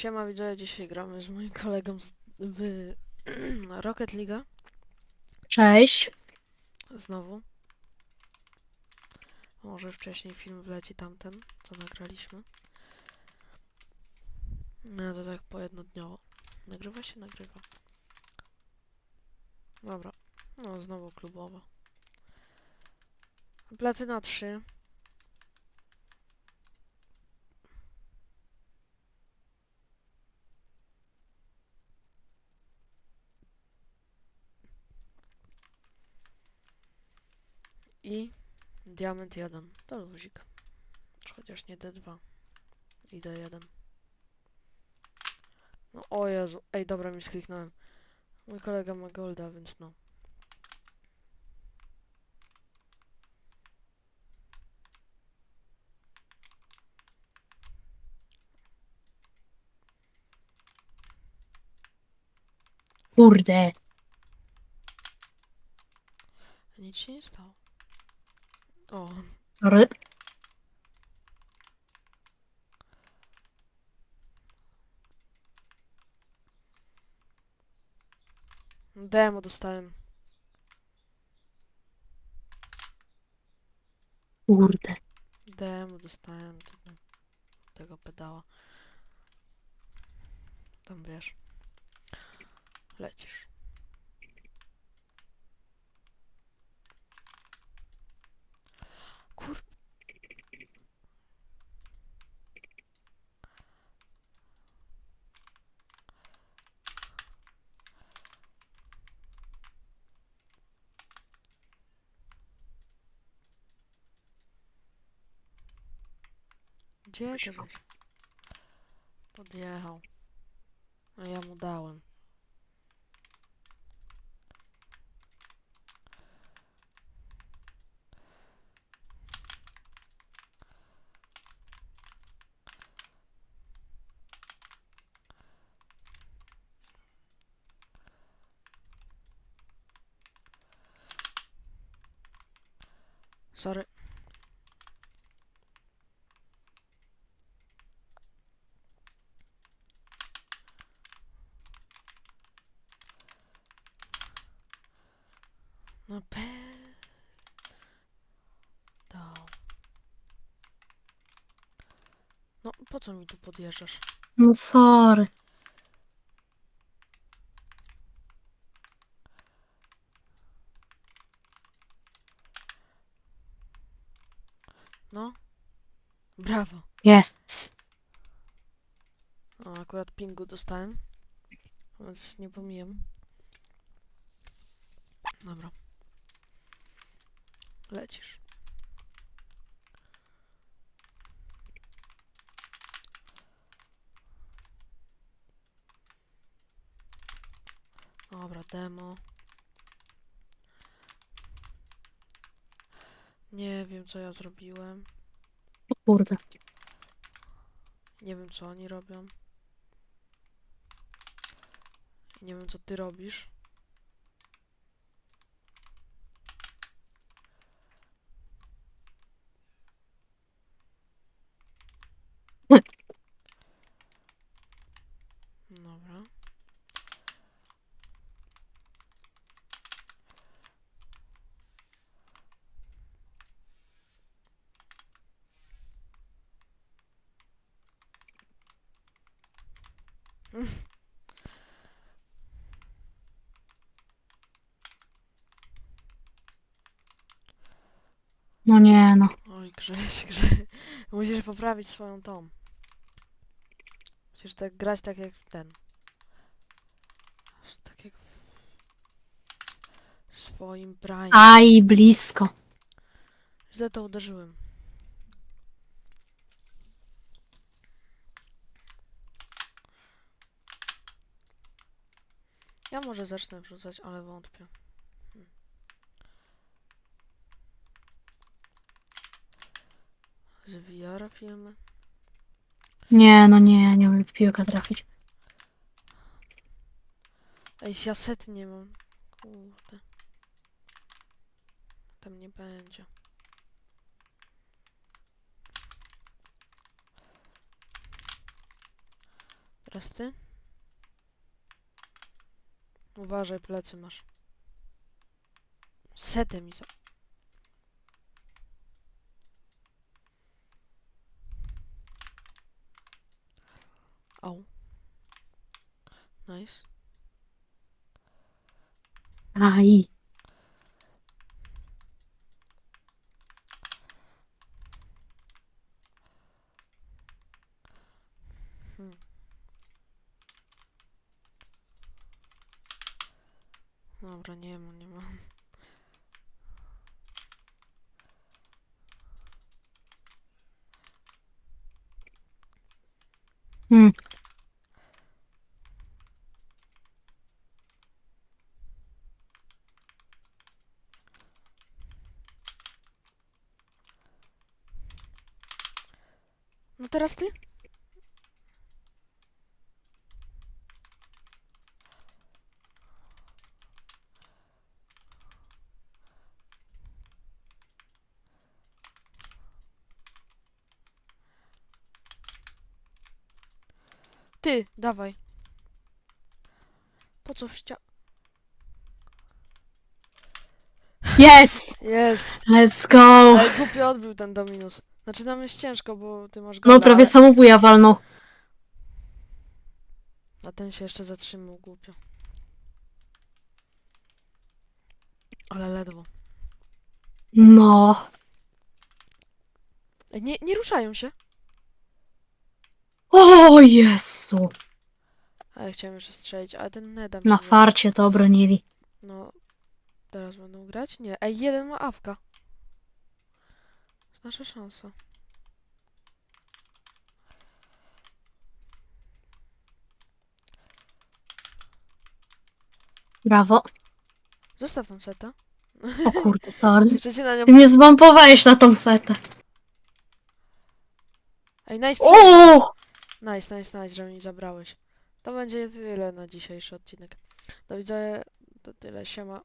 Siema widzowie, dzisiaj gramy z moim kolegą z, w Rocket League Cześć. znowu. Może wcześniej film wleci tamten, co nagraliśmy. No to tak pojednodniowo. Nagrywa się? Nagrywa. Dobra. No, znowu klubowa. Platyna 3. I diament 1. To luzik. Chociaż nie D2. I D1. No o Jezu. Ej, dobra, mi skliknąłem. Mój kolega ma golda, więc no. Kurde. Nic się nie stało. O, Sorry. demo dostałem. Kurde. Demo dostałem tego, tego pedała. Tam wiesz. Lecisz. Gdzie ty? Podjechał. A ja mu dałem. Sorry. No pe... Dał. No, po co mi tu podjeżdżasz? No sorry. No? Brawo. Jest. O, akurat pingu dostałem. Więc nie pomijam. Dobra. Lecisz. Dobra, demo. Nie wiem, co ja zrobiłem. O kurde. Nie wiem, co oni robią. Nie wiem, co ty robisz. Dobra. No nie no. Oj, Grześ, Grześ. Musisz poprawić swoją tą. Musisz tak grać tak jak ten. Tak jak w swoim prime. Aj, blisko. Źle to uderzyłem. Ja może zacznę wrzucać, ale wątpię. Hmm. Z VR filmy? Nie, no nie, nie umiem w piłkę trafić. Ej, ja set nie mam. Kurde. Tam nie będzie. Teraz ty. Uważaj, plecy masz. Setę mi za... Au. Nice. Aj. Hmm. Dobra, nie ma, nie ma. Hmm. Teraz ty? Ty, dawaj. Po co wścia... Yes! Jest! Let's go! Ale głupio odbił ten Dominus. Znaczy nam jest ciężko, bo ty masz No gola, prawie samobuja walnął. A ten się jeszcze zatrzymał głupio. Ale ledwo. No. Ej, nie, nie ruszają się. O Jezu. A ja chciałem jeszcze strzelić, ale ten Nedam Na się nie- farcie to obronili. No, teraz będą grać? Nie. Ej, jeden ma awka. Jest nasza szansa. Brawo. Zostaw tą setę. O kurde, sorry. Jeszcze cię na nią... Ty mnie zwampowałeś na tą setę. Ej, nice, O! nice, nice, nice, że mi zabrałeś. To będzie tyle na dzisiejszy odcinek. Do widzenia, to tyle, siema.